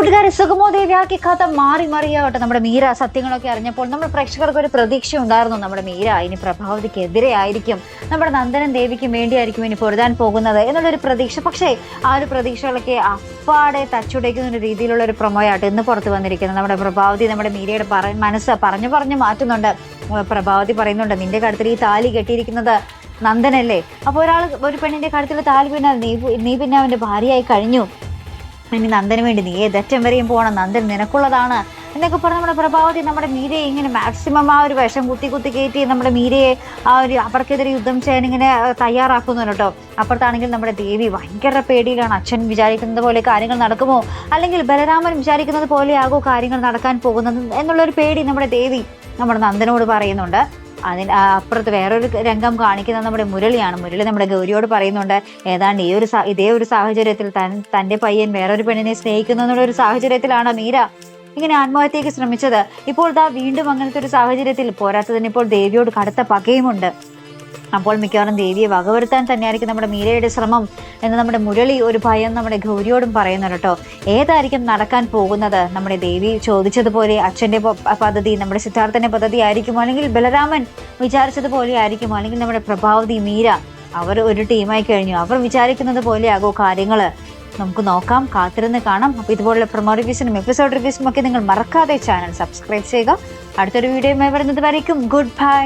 കൂട്ടുകാരെ സുഗമോദേവിയാക്കി കഥ മാറി മറിയാവട്ടെ നമ്മുടെ മീര. സത്യങ്ങളൊക്കെ അറിഞ്ഞപ്പോൾ നമ്മൾ പ്രേക്ഷകർക്ക് ഒരു പ്രതീക്ഷ ഉണ്ടായിരുന്നു നമ്മുടെ മീര ഇനി പ്രഭാവതിക്കെതിരെ ആയിരിക്കും. നമ്മുടെ നന്ദനൻ ദേവിക്കും വേണ്ടിയായിരിക്കും ഇനി പൊരുതാൻ പോകുന്നത് എന്നുള്ളൊരു പ്രതീക്ഷ. പക്ഷേ ആ ഒരു പ്രതീക്ഷകളൊക്കെ അപ്പാടെ തച്ചുടയ്ക്കുന്ന ഒരു രീതിയിലുള്ള ഒരു പ്രൊമോയായിട്ട് ഇന്ന് പുറത്ത് വന്നിരിക്കുന്നത്. നമ്മുടെ പ്രഭാവതി നമ്മുടെ മീരയുടെ പറ മനസ്സ് പറഞ്ഞു പറഞ്ഞു മാറ്റുന്നുണ്ട്. പ്രഭാവതി പറയുന്നുണ്ട് നിന്റെ കടത്തിൽ ഈ താലി കെട്ടിയിരിക്കുന്നത് നന്ദനല്ലേ? അപ്പോൾ ഒരാൾ ഒരു പെണ്ണിന്റെ കടത്തിൽ താലി പിന്നെ നീ നീ പിന്നെ അവന്റെ ഭാര്യയായി കഴിഞ്ഞു. ഇനി നന്ദന് വേണ്ടി നീ ഏതറ്റം വരെയും പോകണം നന്ദൻ നിനക്കുള്ളതാണ് എന്നൊക്കെ പറഞ്ഞ് നമ്മുടെ പ്രഭാവതി നമ്മുടെ മീരയെ ഇങ്ങനെ മാക്സിമം ആ ഒരു വിഷം കുത്തി കുത്തി കയറ്റി നമ്മുടെ മീരയെ ആ ഒരു അവർക്കെതിരെ യുദ്ധം ചെയ്യാൻ ഇങ്ങനെ തയ്യാറാക്കുന്നു കേട്ടോ. അപ്പുറത്താണെങ്കിൽ നമ്മുടെ ദേവി ഭയങ്കര പേടിയിലാണ്. അച്ഛൻ വിചാരിക്കുന്നത് പോലെ കാര്യങ്ങൾ നടക്കുമോ? അല്ലെങ്കിൽ ബലരാമൻ വിചാരിക്കുന്നത് പോലെയാകോ കാര്യങ്ങൾ നടക്കാൻ പോകുന്നത് എന്നുള്ളൊരു പേടി നമ്മുടെ ദേവി നമ്മുടെ നന്ദനോട് പറയുന്നുണ്ട്. അതിന് അപ്പുറത്ത് വേറൊരു രംഗം കാണിക്കുന്നത് നമ്മുടെ മുരളിയാണ്. മുരളി നമ്മുടെ ഗൗരിയോട് പറയുന്നുണ്ട് ഏതാണ്ട് ഈ ഒരു ഇതേ ഒരു സാഹചര്യത്തിൽ തൻ തന്റെ പയ്യൻ വേറൊരു പെണ്ണിനെ സ്നേഹിക്കുന്നു എന്നുള്ള ഒരു സാഹചര്യത്തിലാണ് മീര ഇങ്ങനെ ആത്മഹത്യയ്ക്ക് ശ്രമിച്ചത്. ഇപ്പോൾ ദാ വീണ്ടും അങ്ങനത്തെ ഒരു സാഹചര്യത്തിൽ പോരാത്തതിന് ഇപ്പോൾ ദേവിയോട് കടുത്ത പകയുമുണ്ട്. അപ്പോൾ മിക്കവാറും ദേവിയെ വകവരുത്താൻ തന്നെയായിരിക്കും നമ്മുടെ മീരയുടെ ശ്രമം എന്ന് നമ്മുടെ മുരളി ഒരു ഭയം നമ്മുടെ ഗൗരിയോടും പറയുന്നുണ്ട് കേട്ടോ. ഏതായിരിക്കും നടക്കാൻ പോകുന്നത്? നമ്മുടെ ദേവി ചോദിച്ചതുപോലെ അച്ഛന്റെ പദ്ധതി നമ്മുടെ സിദ്ധാർത്ഥന്റെ പദ്ധതി ആയിരിക്കുമോ? അല്ലെങ്കിൽ ബലരാമൻ വിചാരിച്ചതുപോലെ ആയിരിക്കുമോ? അല്ലെങ്കിൽ നമ്മുടെ പ്രഭാവതി മീര അവർ ഒരു ടീമായി കഴിഞ്ഞു. അവർ വിചാരിക്കുന്നത് പോലെയാകോ കാര്യങ്ങൾ നമുക്ക് നോക്കാം. കാത്തിരുന്ന് കാണാം. അപ്പോൾ ഇതുപോലുള്ള പ്രൊമോ റിവ്യൂസിനും എപ്പിസോഡ് റിവ്യൂസും ഒക്കെ നിങ്ങൾ മറക്കാതെ ചാനൽ സബ്സ്ക്രൈബ് ചെയ്യുക. അടുത്തൊരു വീഡിയോയുമായി വരുന്നത് വരയ്ക്കും. Good bye